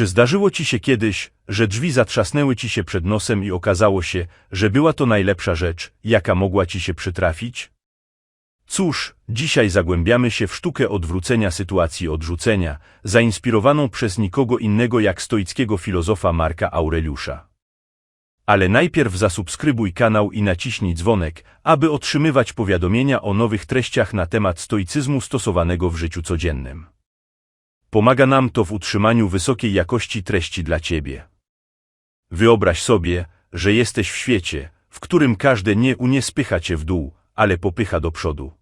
Czy zdarzyło ci się kiedyś, że drzwi zatrzasnęły ci się przed nosem i okazało się, że była to najlepsza rzecz, jaka mogła ci się przytrafić? Cóż, dzisiaj zagłębiamy się w sztukę odwrócenia sytuacji odrzucenia, zainspirowaną przez nikogo innego jak stoickiego filozofa Marka Aureliusza. Ale najpierw zasubskrybuj kanał i naciśnij dzwonek, aby otrzymywać powiadomienia o nowych treściach na temat stoicyzmu stosowanego w życiu codziennym. Pomaga nam to w utrzymaniu wysokiej jakości treści dla Ciebie. Wyobraź sobie, że jesteś w świecie, w którym każde nie unie spycha Cię w dół, ale popycha do przodu.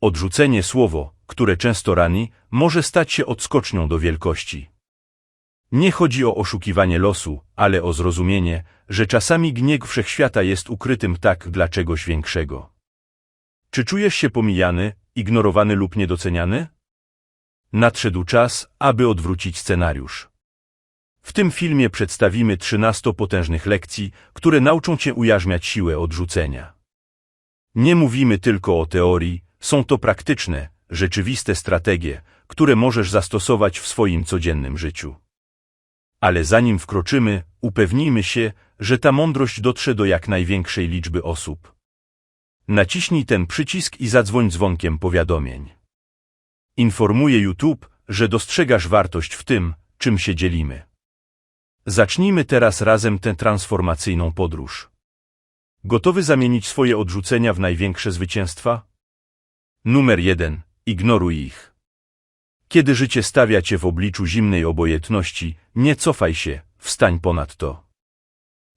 Odrzucenie słowo, które często rani, może stać się odskocznią do wielkości. Nie chodzi o oszukiwanie losu, ale o zrozumienie, że czasami gniew wszechświata jest ukrytym tak dla czegoś większego. Czy czujesz się pomijany, ignorowany lub niedoceniany? Nadszedł czas, aby odwrócić scenariusz. W tym filmie przedstawimy 13 potężnych lekcji, które nauczą Cię ujarzmiać siłę odrzucenia. Nie mówimy tylko o teorii, są to praktyczne, rzeczywiste strategie, które możesz zastosować w swoim codziennym życiu. Ale zanim wkroczymy, upewnijmy się, że ta mądrość dotrze do jak największej liczby osób. Naciśnij ten przycisk i zadzwoń dzwonkiem powiadomień. Informuje YouTube, że dostrzegasz wartość w tym, czym się dzielimy. Zacznijmy teraz razem tę transformacyjną podróż. Gotowy zamienić swoje odrzucenia w największe zwycięstwa? Numer jeden. Ignoruj ich. Kiedy życie stawia cię w obliczu zimnej obojętności, nie cofaj się, wstań ponad to.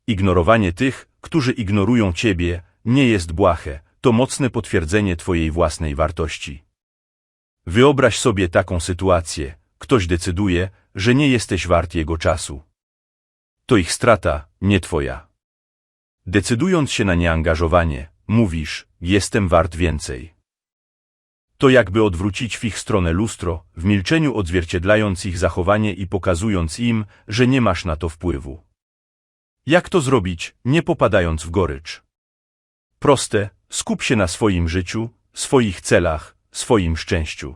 Ignorowanie tych, którzy ignorują ciebie, nie jest błahe, to mocne potwierdzenie twojej własnej wartości. Wyobraź sobie taką sytuację, ktoś decyduje, że nie jesteś wart jego czasu. To ich strata, nie twoja. Decydując się na nieangażowanie, mówisz, jestem wart więcej. To jakby odwrócić w ich stronę lustro, w milczeniu odzwierciedlając ich zachowanie i pokazując im, że nie masz na to wpływu. Jak to zrobić, nie popadając w gorycz? Proste, skup się na swoim życiu, swoich celach, swoim szczęściu.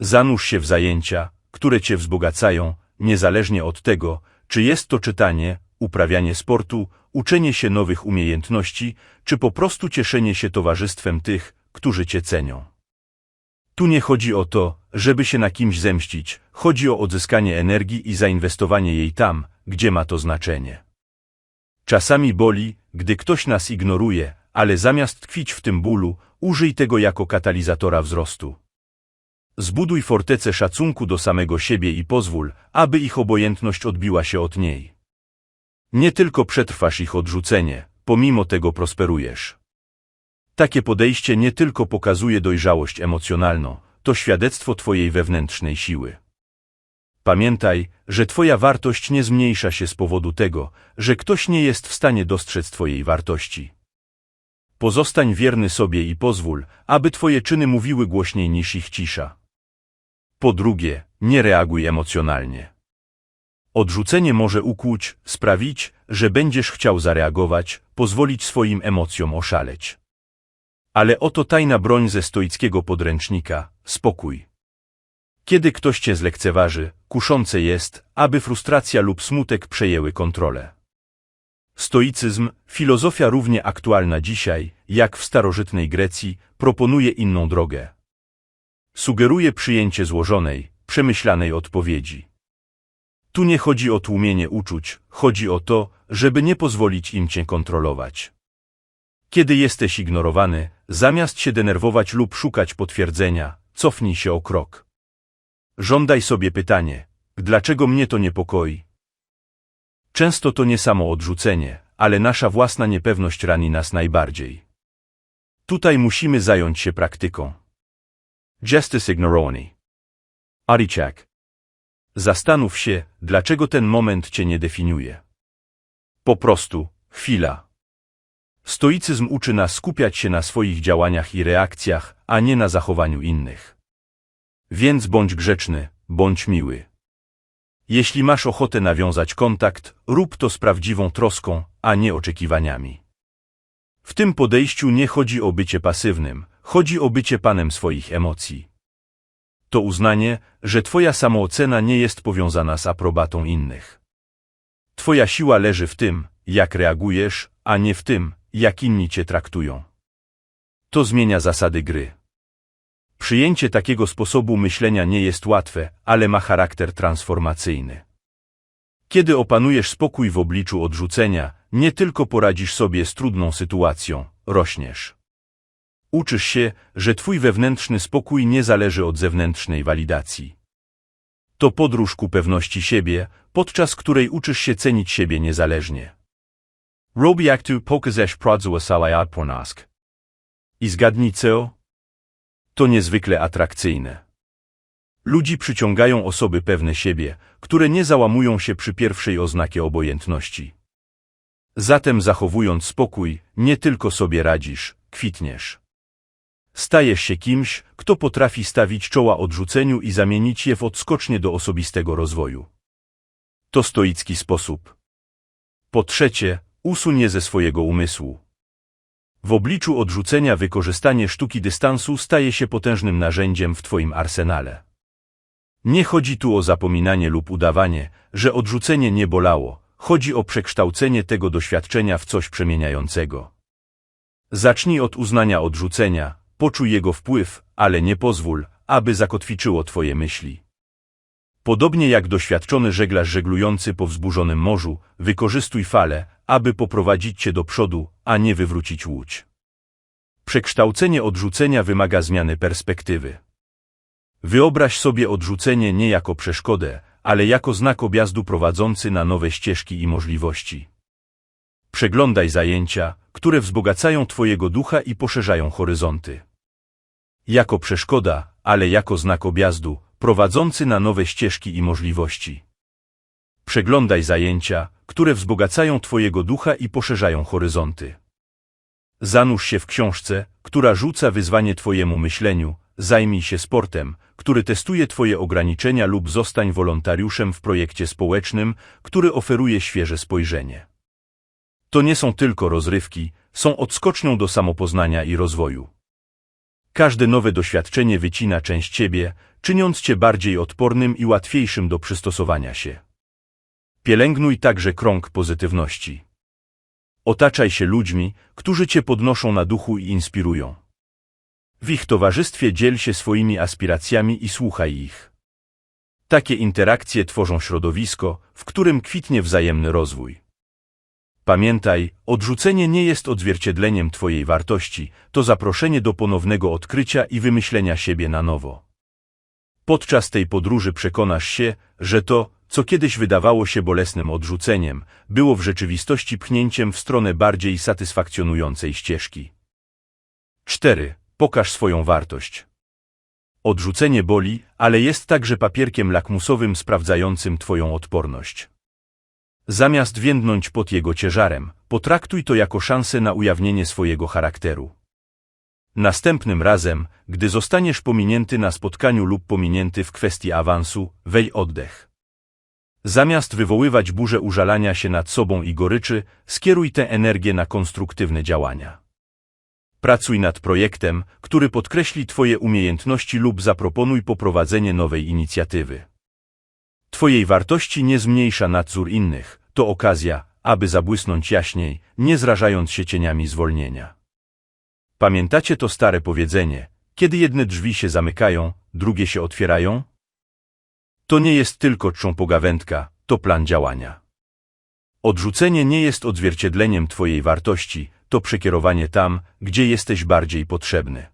Zanurz się w zajęcia, które cię wzbogacają, niezależnie od tego, czy jest to czytanie, uprawianie sportu, uczenie się nowych umiejętności, czy po prostu cieszenie się towarzystwem tych, którzy cię cenią. Tu nie chodzi o to, żeby się na kimś zemścić, chodzi o odzyskanie energii i zainwestowanie jej tam, gdzie ma to znaczenie. Czasami boli, gdy ktoś nas ignoruje, ale zamiast tkwić w tym bólu, użyj tego jako katalizatora wzrostu. Zbuduj fortecę szacunku do samego siebie i pozwól, aby ich obojętność odbiła się od niej. Nie tylko przetrwasz ich odrzucenie, pomimo tego prosperujesz. Takie podejście nie tylko pokazuje dojrzałość emocjonalną, to świadectwo Twojej wewnętrznej siły. Pamiętaj, że Twoja wartość nie zmniejsza się z powodu tego, że ktoś nie jest w stanie dostrzec Twojej wartości. Pozostań wierny sobie i pozwól, aby Twoje czyny mówiły głośniej niż ich cisza. Po drugie, nie reaguj emocjonalnie. Odrzucenie może ukłuć, sprawić, że będziesz chciał zareagować, pozwolić swoim emocjom oszaleć. Ale oto tajna broń ze stoickiego podręcznika, spokój. Kiedy ktoś cię zlekceważy, kuszące jest, aby frustracja lub smutek przejęły kontrolę. Stoicyzm, filozofia równie aktualna dzisiaj, jak w starożytnej Grecji, proponuje inną drogę. Sugeruje przyjęcie złożonej, przemyślanej odpowiedzi. Tu nie chodzi o tłumienie uczuć, chodzi o to, żeby nie pozwolić im cię kontrolować. Kiedy jesteś ignorowany, zamiast się denerwować lub szukać potwierdzenia, cofnij się o krok. Żądaj sobie pytanie, dlaczego mnie to niepokoi? Często to nie samo odrzucenie, ale nasza własna niepewność rani nas najbardziej. Tutaj musimy zająć się praktyką. Justice ignoroni. Arichak. Zastanów się, dlaczego ten moment cię nie definiuje. Po prostu, chwila. Stoicyzm uczy nas skupiać się na swoich działaniach i reakcjach, a nie na zachowaniu innych. Więc bądź grzeczny, bądź miły. Jeśli masz ochotę nawiązać kontakt, rób to z prawdziwą troską, a nie oczekiwaniami. W tym podejściu nie chodzi o bycie pasywnym, chodzi o bycie panem swoich emocji. to uznanie, że twoja samoocena nie jest powiązana z aprobatą innych. Twoja siła leży w tym, jak reagujesz, a nie w tym, jak inni cię traktują. To zmienia zasady gry. Przyjęcie takiego sposobu myślenia nie jest łatwe, ale ma charakter transformacyjny. Kiedy opanujesz spokój w obliczu odrzucenia, nie tylko poradzisz sobie z trudną sytuacją, rośniesz. Uczysz się, że twój wewnętrzny spokój nie zależy od zewnętrznej walidacji. To podróż ku pewności siebie, podczas której uczysz się cenić siebie niezależnie. Robi jak tu pokazać pradzua salaj odpornask. I zgadnij co? To niezwykle atrakcyjne. Ludzi przyciągają osoby pewne siebie, które nie załamują się przy pierwszej oznakie obojętności. Zatem zachowując spokój, nie tylko sobie radzisz, kwitniesz. Stajesz się kimś, kto potrafi stawić czoła odrzuceniu i zamienić je w odskocznie do osobistego rozwoju. To stoicki sposób. Po trzecie, usuń je ze swojego umysłu. W obliczu odrzucenia wykorzystanie sztuki dystansu staje się potężnym narzędziem w Twoim arsenale. Nie chodzi tu o zapominanie lub udawanie, że odrzucenie nie bolało, chodzi o przekształcenie tego doświadczenia w coś przemieniającego. Zacznij od uznania odrzucenia, poczuj jego wpływ, ale nie pozwól, aby zakotwiczyło Twoje myśli. Podobnie jak doświadczony żeglarz żeglujący po wzburzonym morzu, wykorzystuj fale, aby poprowadzić Cię do przodu, a nie wywrócić łódź. Przekształcenie odrzucenia wymaga zmiany perspektywy. Wyobraź sobie odrzucenie nie jako przeszkodę, ale jako znak objazdu prowadzący na nowe ścieżki i możliwości. Przeglądaj zajęcia, które wzbogacają Twojego ducha i poszerzają horyzonty. Jako przeszkoda, ale jako znak objazdu, prowadzący na nowe ścieżki i możliwości. Przeglądaj zajęcia, które wzbogacają Twojego ducha i poszerzają horyzonty. Zanurz się w książce, która rzuca wyzwanie Twojemu myśleniu, zajmij się sportem, który testuje Twoje ograniczenia lub zostań wolontariuszem w projekcie społecznym, który oferuje świeże spojrzenie. To nie są tylko rozrywki, są odskocznią do samopoznania i rozwoju. Każde nowe doświadczenie wycina część Ciebie, czyniąc Cię bardziej odpornym i łatwiejszym do przystosowania się. Pielęgnuj także krąg pozytywności. Otaczaj się ludźmi, którzy Cię podnoszą na duchu i inspirują. W ich towarzystwie dziel się swoimi aspiracjami i słuchaj ich. Takie interakcje tworzą środowisko, w którym kwitnie wzajemny rozwój. Pamiętaj, odrzucenie nie jest odzwierciedleniem Twojej wartości, to zaproszenie do ponownego odkrycia i wymyślenia siebie na nowo. Podczas tej podróży przekonasz się, że to, co kiedyś wydawało się bolesnym odrzuceniem, było w rzeczywistości pchnięciem w stronę bardziej satysfakcjonującej ścieżki. 4. Pokaż swoją wartość. Odrzucenie boli, ale jest także papierkiem lakmusowym sprawdzającym Twoją odporność. Zamiast więdnąć pod jego ciężarem, potraktuj to jako szansę na ujawnienie swojego charakteru. Następnym razem, gdy zostaniesz pominięty na spotkaniu lub pominięty w kwestii awansu, wej oddech. Zamiast wywoływać burzę użalania się nad sobą i goryczy, skieruj tę energię na konstruktywne działania. Pracuj nad projektem, który podkreśli Twoje umiejętności lub zaproponuj poprowadzenie nowej inicjatywy. Twojej wartości nie zmniejsza nadzór innych, to okazja, aby zabłysnąć jaśniej, nie zrażając się cieniami zwolnienia. Pamiętacie to stare powiedzenie, kiedy jedne drzwi się zamykają, drugie się otwierają? To nie jest tylko czczą pogawędka, to plan działania. Odrzucenie nie jest odzwierciedleniem Twojej wartości, to przekierowanie tam, gdzie jesteś bardziej potrzebny.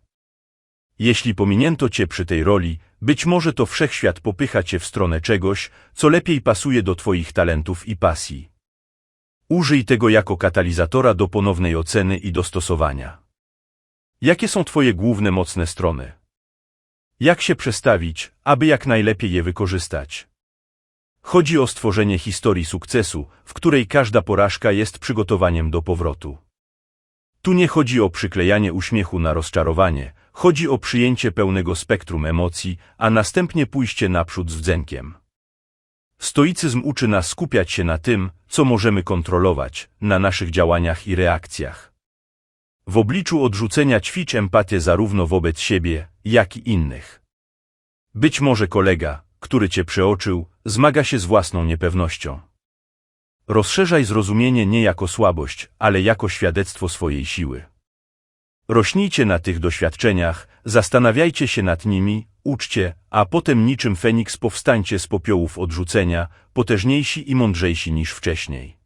Jeśli pominięto Cię przy tej roli, być może to wszechświat popycha Cię w stronę czegoś, co lepiej pasuje do Twoich talentów i pasji. Użyj tego jako katalizatora do ponownej oceny i dostosowania. Jakie są Twoje główne mocne strony? Jak się przestawić, aby jak najlepiej je wykorzystać? Chodzi o stworzenie historii sukcesu, w której każda porażka jest przygotowaniem do powrotu. Tu nie chodzi o przyklejanie uśmiechu na rozczarowanie, chodzi o przyjęcie pełnego spektrum emocji, a następnie pójście naprzód z wdzenkiem. Stoicyzm uczy nas skupiać się na tym, co możemy kontrolować, na naszych działaniach i reakcjach. W obliczu odrzucenia ćwicz empatię zarówno wobec siebie, jak i innych. Być może kolega, który cię przeoczył, zmaga się z własną niepewnością. Rozszerzaj zrozumienie nie jako słabość, ale jako świadectwo swojej siły. Rośnijcie na tych doświadczeniach, zastanawiajcie się nad nimi, uczcie, a potem niczym Feniks powstańcie z popiołów odrzucenia, potężniejsi i mądrzejsi niż wcześniej.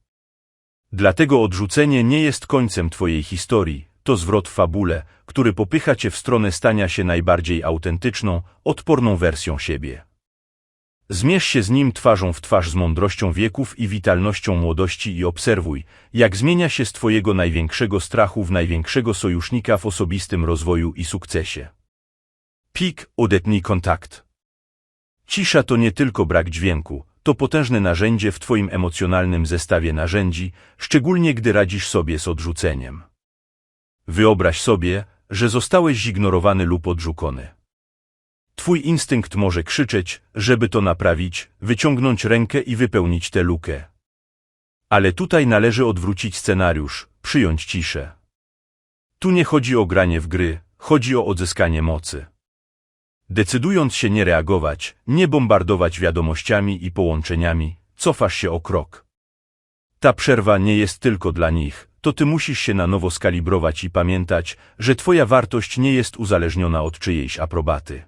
Dlatego odrzucenie nie jest końcem Twojej historii, to zwrot w fabule, który popycha Cię w stronę stania się najbardziej autentyczną, odporną wersją siebie. Zmierz się z nim twarzą w twarz z mądrością wieków i witalnością młodości i obserwuj, jak zmienia się z Twojego największego strachu w największego sojusznika w osobistym rozwoju i sukcesie. Pik, odetnij kontakt. Cisza to nie tylko brak dźwięku, to potężne narzędzie w Twoim emocjonalnym zestawie narzędzi, szczególnie gdy radzisz sobie z odrzuceniem. Wyobraź sobie, że zostałeś zignorowany lub odrzucony. Twój instynkt może krzyczeć, żeby to naprawić, wyciągnąć rękę i wypełnić tę lukę. Ale tutaj należy odwrócić scenariusz, przyjąć ciszę. Tu nie chodzi o granie w gry, chodzi o odzyskanie mocy. Decydując się nie reagować, nie bombardować wiadomościami i połączeniami, cofasz się o krok. Ta przerwa nie jest tylko dla nich, to ty musisz się na nowo skalibrować i pamiętać, że twoja wartość nie jest uzależniona od czyjejś aprobaty.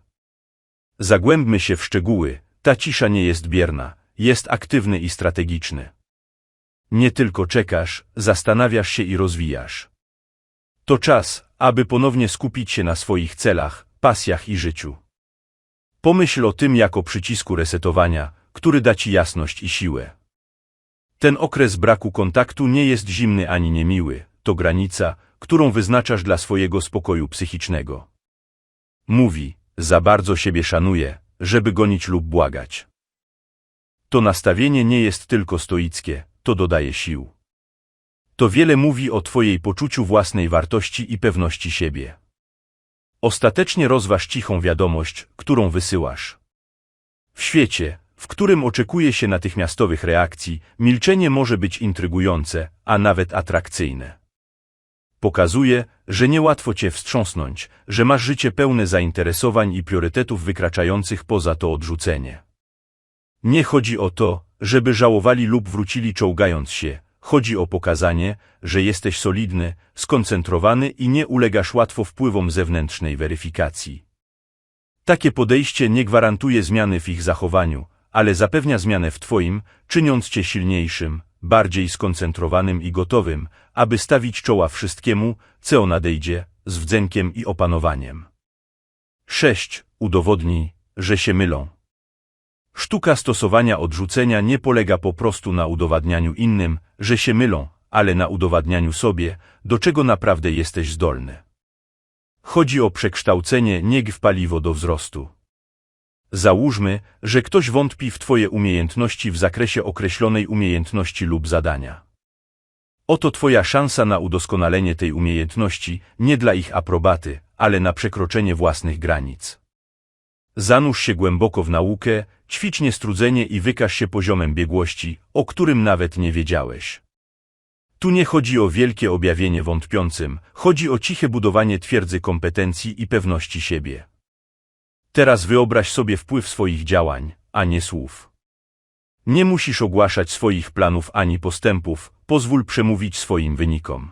Zagłębmy się w szczegóły, ta cisza nie jest bierna, jest aktywny i strategiczny. Nie tylko czekasz, zastanawiasz się i rozwijasz. To czas, aby ponownie skupić się na swoich celach, pasjach i życiu. Pomyśl o tym jako przycisku resetowania, który da ci jasność i siłę. Ten okres braku kontaktu nie jest zimny ani niemiły, to granica, którą wyznaczasz dla swojego spokoju psychicznego. Mówi, za bardzo siebie szanuję, żeby gonić lub błagać. To nastawienie nie jest tylko stoickie, to dodaje sił. To wiele mówi o Twojej poczuciu własnej wartości i pewności siebie. Ostatecznie rozważ cichą wiadomość, którą wysyłasz. W świecie, w którym oczekuje się natychmiastowych reakcji, milczenie może być intrygujące, a nawet atrakcyjne. Pokazuje, że niełatwo cię wstrząsnąć, że masz życie pełne zainteresowań i priorytetów wykraczających poza to odrzucenie. Nie chodzi o to, żeby żałowali lub wrócili czołgając się, chodzi o pokazanie, że jesteś solidny, skoncentrowany i nie ulegasz łatwo wpływom zewnętrznej weryfikacji. Takie podejście nie gwarantuje zmiany w ich zachowaniu, ale zapewnia zmianę w Twoim, czyniąc Cię silniejszym, bardziej skoncentrowanym i gotowym, aby stawić czoła wszystkiemu, co nadejdzie, z wdzenkiem i opanowaniem. 6. Udowodnij, że się mylą. Sztuka stosowania odrzucenia nie polega po prostu na udowadnianiu innym, że się mylą, ale na udowadnianiu sobie, do czego naprawdę jesteś zdolny. Chodzi o przekształcenie nieg w paliwo do wzrostu. Załóżmy, że ktoś wątpi w Twoje umiejętności w zakresie określonej umiejętności lub zadania. Oto Twoja szansa na udoskonalenie tej umiejętności, nie dla ich aprobaty, ale na przekroczenie własnych granic. Zanurz się głęboko w naukę, ćwicz niestrudzenie i wykaż się poziomem biegłości, o którym nawet nie wiedziałeś. Tu nie chodzi o wielkie objawienie wątpiącym, chodzi o ciche budowanie twierdzy kompetencji i pewności siebie. Teraz wyobraź sobie wpływ swoich działań, a nie słów. Nie musisz ogłaszać swoich planów ani postępów, pozwól przemówić swoim wynikom.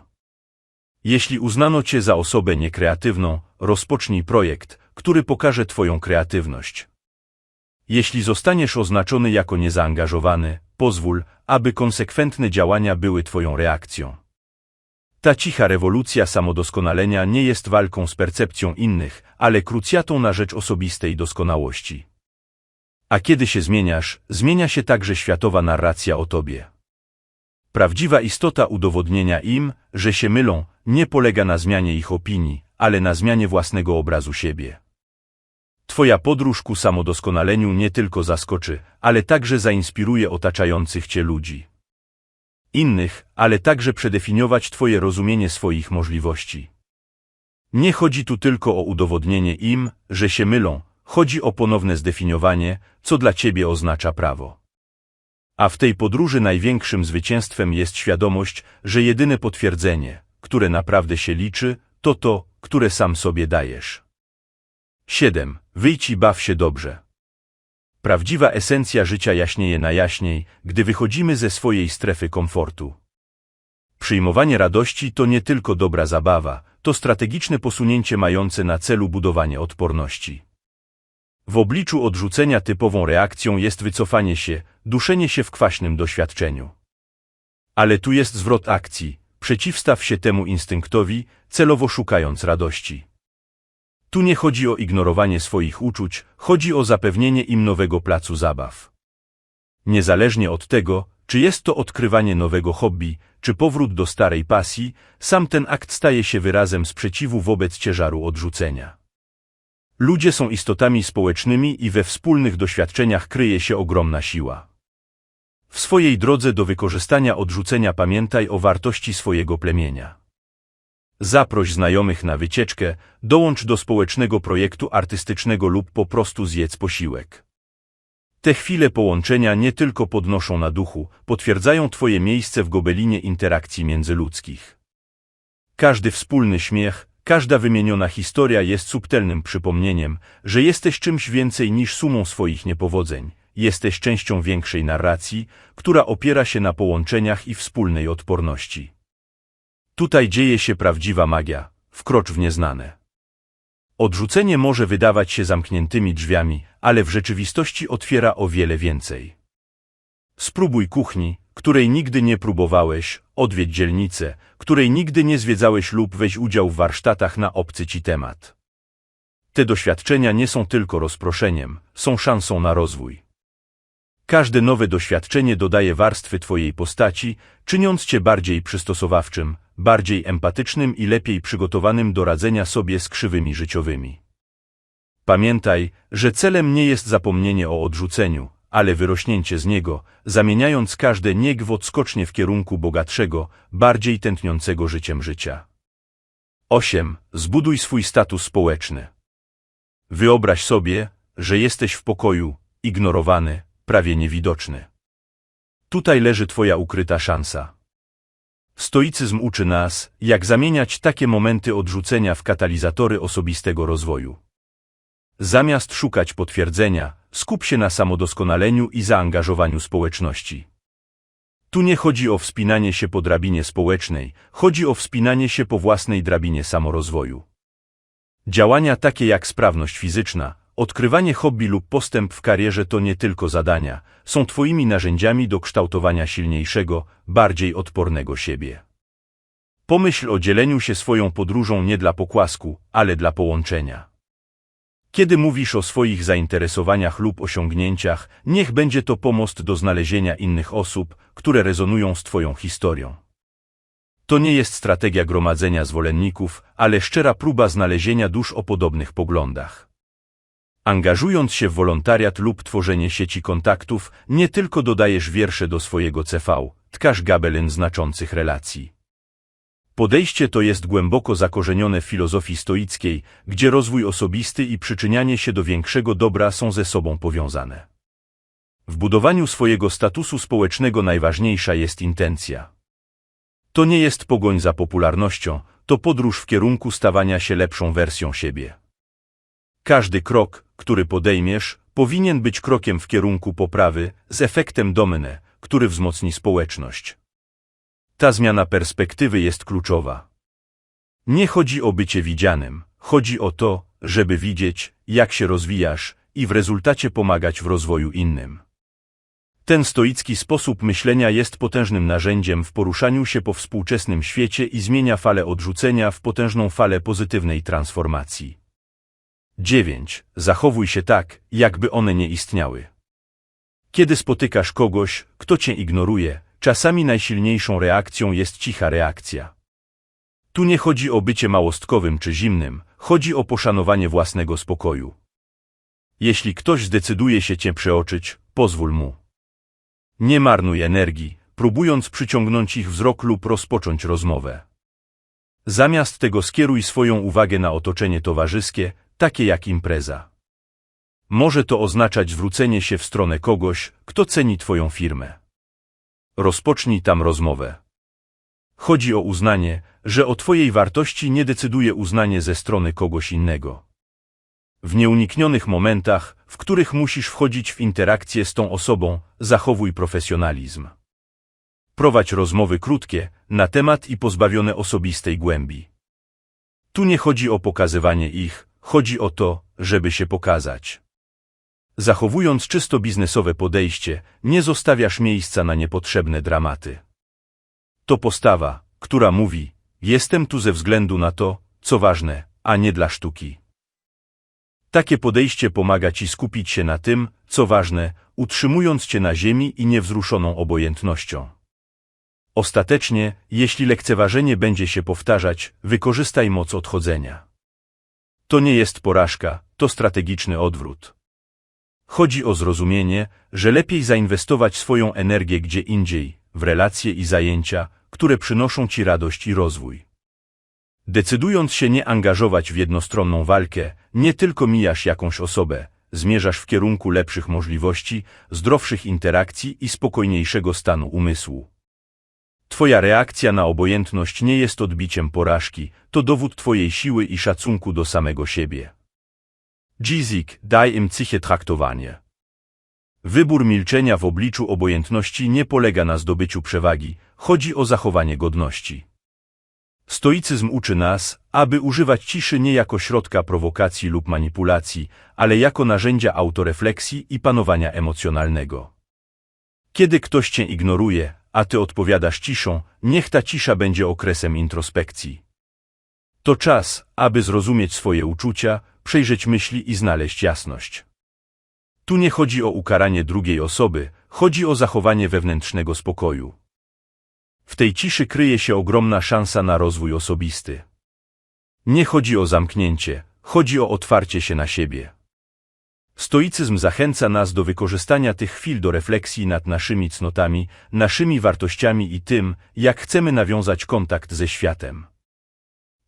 Jeśli uznano Cię za osobę niekreatywną, rozpocznij projekt, który pokaże Twoją kreatywność. Jeśli zostaniesz oznaczony jako niezaangażowany, pozwól, aby konsekwentne działania były Twoją reakcją. Ta cicha rewolucja samodoskonalenia nie jest walką z percepcją innych, ale krucjatą na rzecz osobistej doskonałości. A kiedy się zmieniasz, zmienia się także światowa narracja o tobie. Prawdziwa istota udowodnienia im, że się mylą, nie polega na zmianie ich opinii, ale na zmianie własnego obrazu siebie. Twoja podróż ku samodoskonaleniu nie tylko zaskoczy, ale także zainspiruje otaczających Cię ludzi innych, ale także przedefiniować Twoje rozumienie swoich możliwości. Nie chodzi tu tylko o udowodnienie im, że się mylą, chodzi o ponowne zdefiniowanie, co dla Ciebie oznacza prawo. A w tej podróży największym zwycięstwem jest świadomość, że jedyne potwierdzenie, które naprawdę się liczy, to to, które sam sobie dajesz. 7. Wyjdź i baw się dobrze. Prawdziwa esencja życia jaśnieje na jaśniej, gdy wychodzimy ze swojej strefy komfortu. Przyjmowanie radości to nie tylko dobra zabawa, to strategiczne posunięcie mające na celu budowanie odporności. W obliczu odrzucenia typową reakcją jest wycofanie się, duszenie się w kwaśnym doświadczeniu. Ale tu jest zwrot akcji, przeciwstaw się temu instynktowi, celowo szukając radości. Tu nie chodzi o ignorowanie swoich uczuć, chodzi o zapewnienie im nowego placu zabaw. Niezależnie od tego, czy jest to odkrywanie nowego hobby, czy powrót do starej pasji, sam ten akt staje się wyrazem sprzeciwu wobec ciężaru odrzucenia. Ludzie są istotami społecznymi i we wspólnych doświadczeniach kryje się ogromna siła. W swojej drodze do wykorzystania odrzucenia pamiętaj o wartości swojego plemienia. Zaproś znajomych na wycieczkę, dołącz do społecznego projektu artystycznego lub po prostu zjedz posiłek. Te chwile połączenia nie tylko podnoszą na duchu, potwierdzają Twoje miejsce w gobelinie interakcji międzyludzkich. Każdy wspólny śmiech, każda wymieniona historia jest subtelnym przypomnieniem, że jesteś czymś więcej niż sumą swoich niepowodzeń. Jesteś częścią większej narracji, która opiera się na połączeniach i wspólnej odporności. Tutaj dzieje się prawdziwa magia, wkrocz w nieznane. Odrzucenie może wydawać się zamkniętymi drzwiami, ale w rzeczywistości otwiera o wiele więcej. Spróbuj kuchni, której nigdy nie próbowałeś, odwiedź dzielnicę, której nigdy nie zwiedzałeś lub weź udział w warsztatach na obcy ci temat. Te doświadczenia nie są tylko rozproszeniem, są szansą na rozwój. Każde nowe doświadczenie dodaje warstwy Twojej postaci, czyniąc Cię bardziej przystosowawczym, bardziej empatycznym i lepiej przygotowanym do radzenia sobie z krzywymi życiowymi. Pamiętaj, że celem nie jest zapomnienie o odrzuceniu, ale wyrośnięcie z niego, zamieniając każde nieg w odskocznie w kierunku bogatszego, bardziej tętniącego życiem życia. 8. Zbuduj swój status społeczny. Wyobraź sobie, że jesteś w pokoju, ignorowany, prawie niewidoczny. Tutaj leży Twoja ukryta szansa. Stoicyzm uczy nas, jak zamieniać takie momenty odrzucenia w katalizatory osobistego rozwoju. Zamiast szukać potwierdzenia, skup się na samodoskonaleniu i zaangażowaniu społeczności. Tu nie chodzi o wspinanie się po drabinie społecznej, chodzi o wspinanie się po własnej drabinie samorozwoju. Działania takie jak sprawność fizyczna, odkrywanie hobby lub postęp w karierze to nie tylko zadania, są Twoimi narzędziami do kształtowania silniejszego, bardziej odpornego siebie. Pomyśl o dzieleniu się swoją podróżą nie dla pokłasku, ale dla połączenia. Kiedy mówisz o swoich zainteresowaniach lub osiągnięciach, niech będzie to pomost do znalezienia innych osób, które rezonują z Twoją historią. To nie jest strategia gromadzenia zwolenników, ale szczera próba znalezienia dusz o podobnych poglądach. Angażując się w wolontariat lub tworzenie sieci kontaktów, nie tylko dodajesz wiersze do swojego CV, tkasz gabelin znaczących relacji. Podejście to jest głęboko zakorzenione w filozofii stoickiej, gdzie rozwój osobisty i przyczynianie się do większego dobra są ze sobą powiązane. W budowaniu swojego statusu społecznego najważniejsza jest intencja. To nie jest pogoń za popularnością, to podróż w kierunku stawania się lepszą wersją siebie. Każdy krok, który podejmiesz, powinien być krokiem w kierunku poprawy, z efektem domne, który wzmocni społeczność. Ta zmiana perspektywy jest kluczowa. Nie chodzi o bycie widzianym, chodzi o to, żeby widzieć, jak się rozwijasz i w rezultacie pomagać w rozwoju innym. Ten stoicki sposób myślenia jest potężnym narzędziem w poruszaniu się po współczesnym świecie i zmienia falę odrzucenia w potężną falę pozytywnej transformacji. 9. Zachowuj się tak, jakby one nie istniały. Kiedy spotykasz kogoś, kto cię ignoruje, czasami najsilniejszą reakcją jest cicha reakcja. Tu nie chodzi o bycie małostkowym czy zimnym, chodzi o poszanowanie własnego spokoju. Jeśli ktoś zdecyduje się cię przeoczyć, pozwól mu. Nie marnuj energii, próbując przyciągnąć ich wzrok lub rozpocząć rozmowę. Zamiast tego skieruj swoją uwagę na otoczenie towarzyskie, takie jak impreza. Może to oznaczać zwrócenie się w stronę kogoś, kto ceni Twoją firmę. Rozpocznij tam rozmowę. Chodzi o uznanie, że o Twojej wartości nie decyduje uznanie ze strony kogoś innego. W nieuniknionych momentach, w których musisz wchodzić w interakcję z tą osobą, zachowuj profesjonalizm. Prowadź rozmowy krótkie, na temat i pozbawione osobistej głębi. Tu nie chodzi o pokazywanie ich, chodzi o to, żeby się pokazać. Zachowując czysto biznesowe podejście, nie zostawiasz miejsca na niepotrzebne dramaty. To postawa, która mówi, jestem tu ze względu na to, co ważne, a nie dla sztuki. Takie podejście pomaga ci skupić się na tym, co ważne, utrzymując cię na ziemi i niewzruszoną obojętnością. Ostatecznie, jeśli lekceważenie będzie się powtarzać, wykorzystaj moc odchodzenia. To nie jest porażka, to strategiczny odwrót. Chodzi o zrozumienie, że lepiej zainwestować swoją energię gdzie indziej, w relacje i zajęcia, które przynoszą ci radość i rozwój. Decydując się nie angażować w jednostronną walkę, nie tylko mijasz jakąś osobę, zmierzasz w kierunku lepszych możliwości, zdrowszych interakcji i spokojniejszego stanu umysłu. Twoja reakcja na obojętność nie jest odbiciem porażki, to dowód Twojej siły i szacunku do samego siebie. Gizik, daj im psychię traktowanie. Wybór milczenia w obliczu obojętności nie polega na zdobyciu przewagi, chodzi o zachowanie godności. Stoicyzm uczy nas, aby używać ciszy nie jako środka prowokacji lub manipulacji, ale jako narzędzia autorefleksji i panowania emocjonalnego. Kiedy ktoś cię ignoruje, a ty odpowiadasz ciszą, niech ta cisza będzie okresem introspekcji. To czas, aby zrozumieć swoje uczucia, przejrzeć myśli i znaleźć jasność. Tu nie chodzi o ukaranie drugiej osoby, chodzi o zachowanie wewnętrznego spokoju. W tej ciszy kryje się ogromna szansa na rozwój osobisty. Nie chodzi o zamknięcie, chodzi o otwarcie się na siebie. Stoicyzm zachęca nas do wykorzystania tych chwil do refleksji nad naszymi cnotami, naszymi wartościami i tym, jak chcemy nawiązać kontakt ze światem.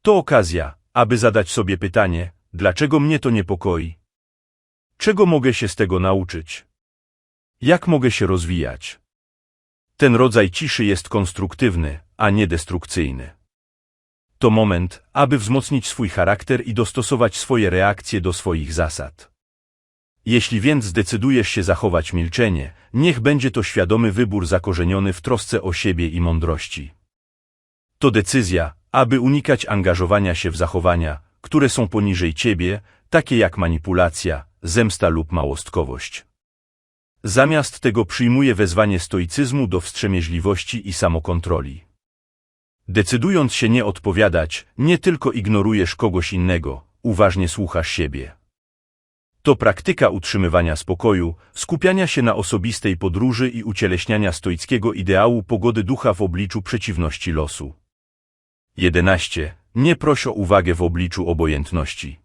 To okazja, aby zadać sobie pytanie, dlaczego mnie to niepokoi? Czego mogę się z tego nauczyć? Jak mogę się rozwijać? Ten rodzaj ciszy jest konstruktywny, a nie destrukcyjny. To moment, aby wzmocnić swój charakter i dostosować swoje reakcje do swoich zasad. Jeśli więc zdecydujesz się zachować milczenie, niech będzie to świadomy wybór zakorzeniony w trosce o siebie i mądrości. To decyzja, aby unikać angażowania się w zachowania, które są poniżej ciebie, takie jak manipulacja, zemsta lub małostkowość. Zamiast tego przyjmuje wezwanie stoicyzmu do wstrzemięźliwości i samokontroli. Decydując się nie odpowiadać, nie tylko ignorujesz kogoś innego, uważnie słuchasz siebie. To praktyka utrzymywania spokoju, skupiania się na osobistej podróży i ucieleśniania stoickiego ideału pogody ducha w obliczu przeciwności losu. 11. Nie proś o uwagę w obliczu obojętności.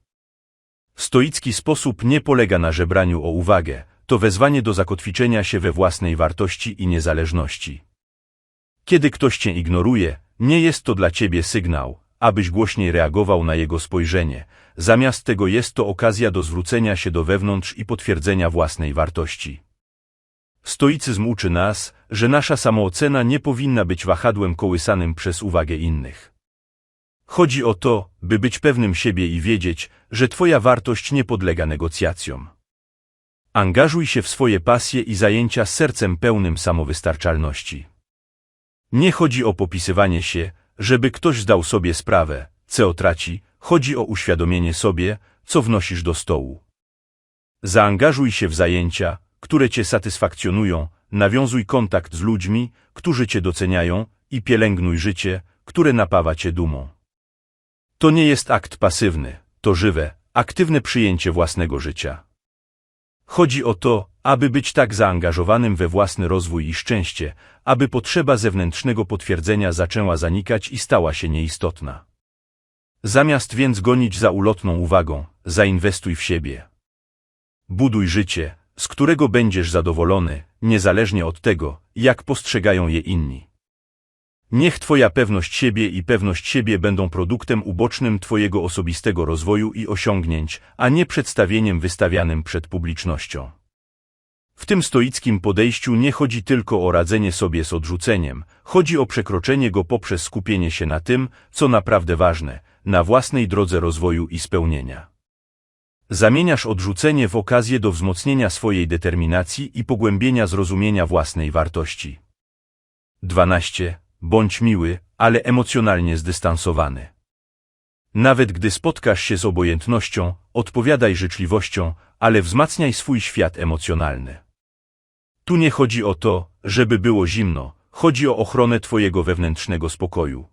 Stoicki sposób nie polega na żebraniu o uwagę, to wezwanie do zakotwiczenia się we własnej wartości i niezależności. Kiedy ktoś cię ignoruje, nie jest to dla ciebie sygnał, abyś głośniej reagował na jego spojrzenie, zamiast tego jest to okazja do zwrócenia się do wewnątrz i potwierdzenia własnej wartości. Stoicyzm uczy nas, że nasza samoocena nie powinna być wahadłem kołysanym przez uwagę innych. Chodzi o to, by być pewnym siebie i wiedzieć, że Twoja wartość nie podlega negocjacjom. Angażuj się w swoje pasje i zajęcia z sercem pełnym samowystarczalności. Nie chodzi o popisywanie się, żeby ktoś zdał sobie sprawę, co traci, chodzi o uświadomienie sobie, co wnosisz do stołu. Zaangażuj się w zajęcia, które Cię satysfakcjonują, nawiązuj kontakt z ludźmi, którzy Cię doceniają i pielęgnuj życie, które napawa Cię dumą. To nie jest akt pasywny, to żywe, aktywne przyjęcie własnego życia. Chodzi o to, aby być tak zaangażowanym we własny rozwój i szczęście, aby potrzeba zewnętrznego potwierdzenia zaczęła zanikać i stała się nieistotna. Zamiast więc gonić za ulotną uwagą, zainwestuj w siebie. Buduj życie, z którego będziesz zadowolony, niezależnie od tego, jak postrzegają je inni. Niech Twoja pewność siebie i pewność siebie będą produktem ubocznym Twojego osobistego rozwoju i osiągnięć, a nie przedstawieniem wystawianym przed publicznością. W tym stoickim podejściu nie chodzi tylko o radzenie sobie z odrzuceniem, chodzi o przekroczenie go poprzez skupienie się na tym, co naprawdę ważne, na własnej drodze rozwoju i spełnienia. Zamieniasz odrzucenie w okazję do wzmocnienia swojej determinacji i pogłębienia zrozumienia własnej wartości. 12. Bądź miły, ale emocjonalnie zdystansowany. Nawet gdy spotkasz się z obojętnością, odpowiadaj życzliwością, ale wzmacniaj swój świat emocjonalny. Tu nie chodzi o to, żeby było zimno, chodzi o ochronę Twojego wewnętrznego spokoju.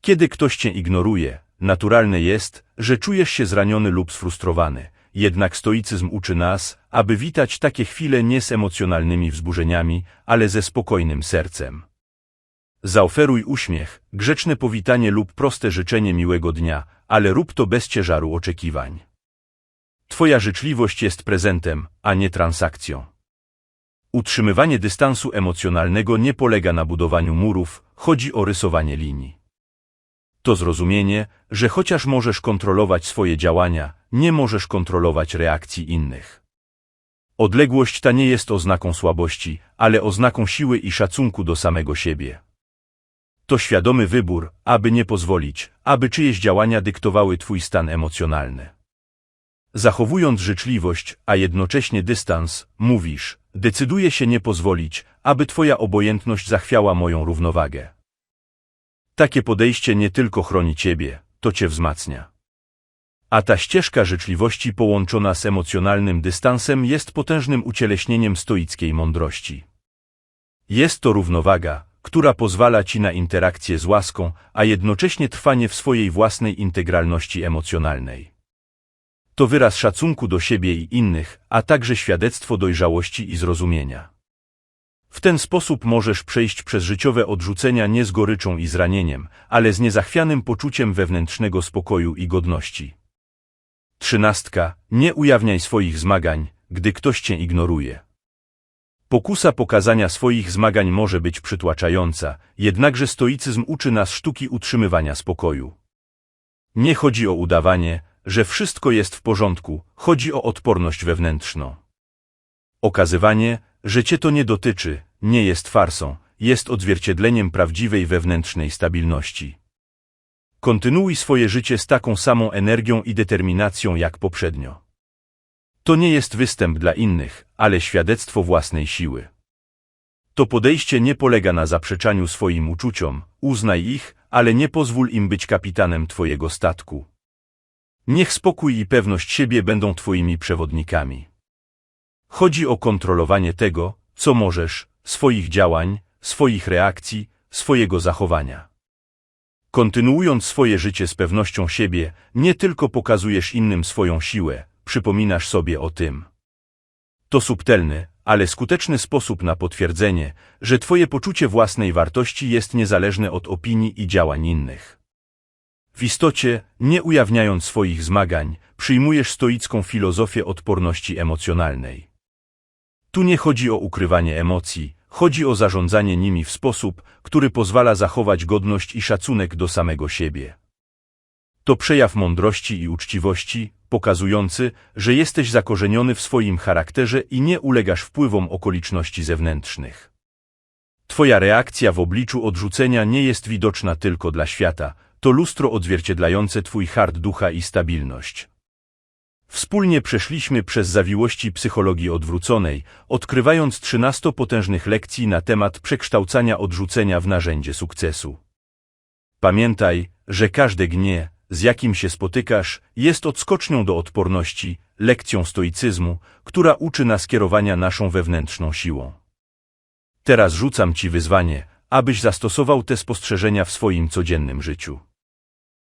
Kiedy ktoś Cię ignoruje, naturalne jest, że czujesz się zraniony lub sfrustrowany, jednak stoicyzm uczy nas, aby witać takie chwile nie z emocjonalnymi wzburzeniami, ale ze spokojnym sercem. Zaoferuj uśmiech, grzeczne powitanie lub proste życzenie miłego dnia, ale rób to bez ciężaru oczekiwań. Twoja życzliwość jest prezentem, a nie transakcją. Utrzymywanie dystansu emocjonalnego nie polega na budowaniu murów, chodzi o rysowanie linii. To zrozumienie, że chociaż możesz kontrolować swoje działania, nie możesz kontrolować reakcji innych. Odległość ta nie jest oznaką słabości, ale oznaką siły i szacunku do samego siebie. To świadomy wybór, aby nie pozwolić, aby czyjeś działania dyktowały twój stan emocjonalny. Zachowując życzliwość, a jednocześnie dystans, mówisz, decyduję się nie pozwolić, aby twoja obojętność zachwiała moją równowagę. Takie podejście nie tylko chroni ciebie, to cię wzmacnia. A ta ścieżka życzliwości połączona z emocjonalnym dystansem jest potężnym ucieleśnieniem stoickiej mądrości. Jest to równowaga, która pozwala ci na interakcję z łaską, a jednocześnie trwanie w swojej własnej integralności emocjonalnej. To wyraz szacunku do siebie i innych, a także świadectwo dojrzałości i zrozumienia. W ten sposób możesz przejść przez życiowe odrzucenia nie z goryczą i zranieniem, ale z niezachwianym poczuciem wewnętrznego spokoju i godności. Trzynastka. Nie ujawniaj swoich zmagań, gdy ktoś cię ignoruje. Pokusa pokazania swoich zmagań może być przytłaczająca, jednakże stoicyzm uczy nas sztuki utrzymywania spokoju. Nie chodzi o udawanie, że wszystko jest w porządku, chodzi o odporność wewnętrzną. Okazywanie, że cię to nie dotyczy, nie jest farsą, jest odzwierciedleniem prawdziwej wewnętrznej stabilności. Kontynuuj swoje życie z taką samą energią i determinacją jak poprzednio. To nie jest występ dla innych, ale świadectwo własnej siły. To podejście nie polega na zaprzeczaniu swoim uczuciom, uznaj ich, ale nie pozwól im być kapitanem twojego statku. Niech spokój i pewność siebie będą twoimi przewodnikami. Chodzi o kontrolowanie tego, co możesz, swoich działań, swoich reakcji, swojego zachowania. Kontynuując swoje życie z pewnością siebie, nie tylko pokazujesz innym swoją siłę, przypominasz sobie o tym. To subtelny, ale skuteczny sposób na potwierdzenie, że Twoje poczucie własnej wartości jest niezależne od opinii i działań innych. W istocie, nie ujawniając swoich zmagań, przyjmujesz stoicką filozofię odporności emocjonalnej. Tu nie chodzi o ukrywanie emocji, chodzi o zarządzanie nimi w sposób, który pozwala zachować godność i szacunek do samego siebie. To przejaw mądrości i uczciwości, pokazujący, że jesteś zakorzeniony w swoim charakterze i nie ulegasz wpływom okoliczności zewnętrznych. Twoja reakcja w obliczu odrzucenia nie jest widoczna tylko dla świata, to lustro odzwierciedlające Twój hart ducha i stabilność. Wspólnie przeszliśmy przez zawiłości psychologii odwróconej, odkrywając trzynasto potężnych lekcji na temat przekształcania odrzucenia w narzędzie sukcesu. Pamiętaj, że każde gnie, z jakim się spotykasz, jest odskocznią do odporności, lekcją stoicyzmu, która uczy nas kierowania naszą wewnętrzną siłą. Teraz rzucam Ci wyzwanie, abyś zastosował te spostrzeżenia w swoim codziennym życiu.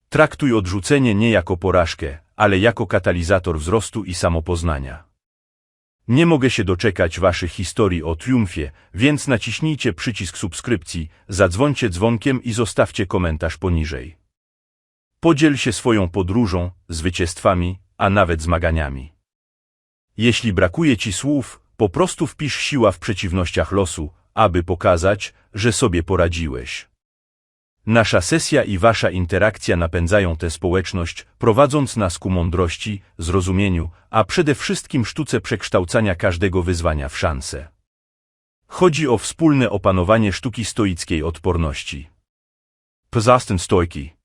Traktuj odrzucenie nie jako porażkę, ale jako katalizator wzrostu i samopoznania. Nie mogę się doczekać Waszych historii o triumfie, więc naciśnijcie przycisk subskrypcji, zadzwońcie dzwonkiem i zostawcie komentarz poniżej. Podziel się swoją podróżą, zwycięstwami, a nawet zmaganiami. Jeśli brakuje Ci słów, po prostu wpisz siła w przeciwnościach losu, aby pokazać, że sobie poradziłeś. Nasza sesja i Wasza interakcja napędzają tę społeczność, prowadząc nas ku mądrości, zrozumieniu, a przede wszystkim sztuce przekształcania każdego wyzwania w szansę. Chodzi o wspólne opanowanie sztuki stoickiej odporności. Pozasten stojki.